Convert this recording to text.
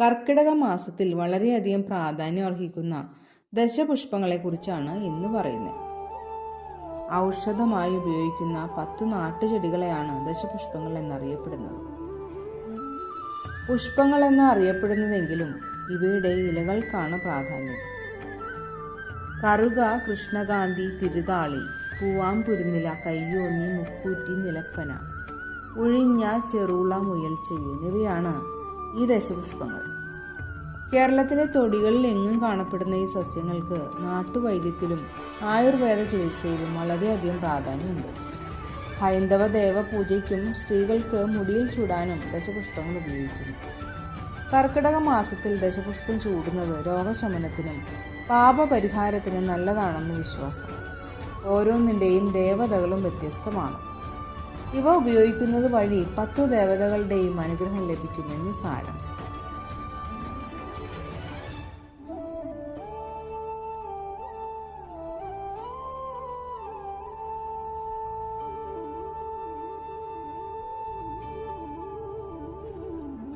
കർക്കിടക മാസത്തിൽ വളരെയധികം പ്രാധാന്യം അർഹിക്കുന്ന ദശപുഷ്പങ്ങളെക്കുറിച്ചാണ് ഇന്ന് പറയുന്നത്. ഔഷധമായി ഉപയോഗിക്കുന്ന പത്തു നാട്ടുചെടികളെയാണ് ദശപുഷ്പങ്ങൾ എന്നറിയപ്പെടുന്നത്. പുഷ്പങ്ങൾ എന്ന് അറിയപ്പെടുന്നതെങ്കിലും ഇവയുടെ ഇലകൾക്കാണ് പ്രാധാന്യം. കറുക കൃഷ്ണകാന്തി തിരുതാളി പൂവാംപുരുന്നില കയ്യോന്നി മുക്കൂറ്റി നിലപ്പന ഉഴിഞ്ഞ ചെറുള മുയൽച്ചെവി എന്നിവയാണ് ഈ ദശപുഷ്പങ്ങൾ. കേരളത്തിലെ തൊടികളിൽ എങ്ങും കാണപ്പെടുന്ന ഈ സസ്യങ്ങൾക്ക് നാട്ടുവൈദ്യത്തിലും ആയുർവേദ ചികിത്സയിലും വളരെയധികം പ്രാധാന്യമുണ്ട്. ഹൈന്ദവ ദേവ പൂജയ്ക്കും സ്ത്രീകൾക്ക് മുടിയിൽ ചൂടാനും ദശപുഷ്പങ്ങൾ ഉപയോഗിക്കുന്നു. കർക്കിടക മാസത്തിൽ ദശപുഷ്പം ചൂടുന്നത് രോഗശമനത്തിനും പാപപരിഹാരത്തിനും നല്ലതാണെന്ന് വിശ്വാസം. ഓരോന്നിന്റെയും ദേവതകളും വ്യത്യസ്തമാണ്. ഇവ ഉപയോഗിക്കുന്നത് വഴി പത്തു ദേവതകളുടെയും അനുഗ്രഹം ലഭിക്കുമെന്ന് സാരം.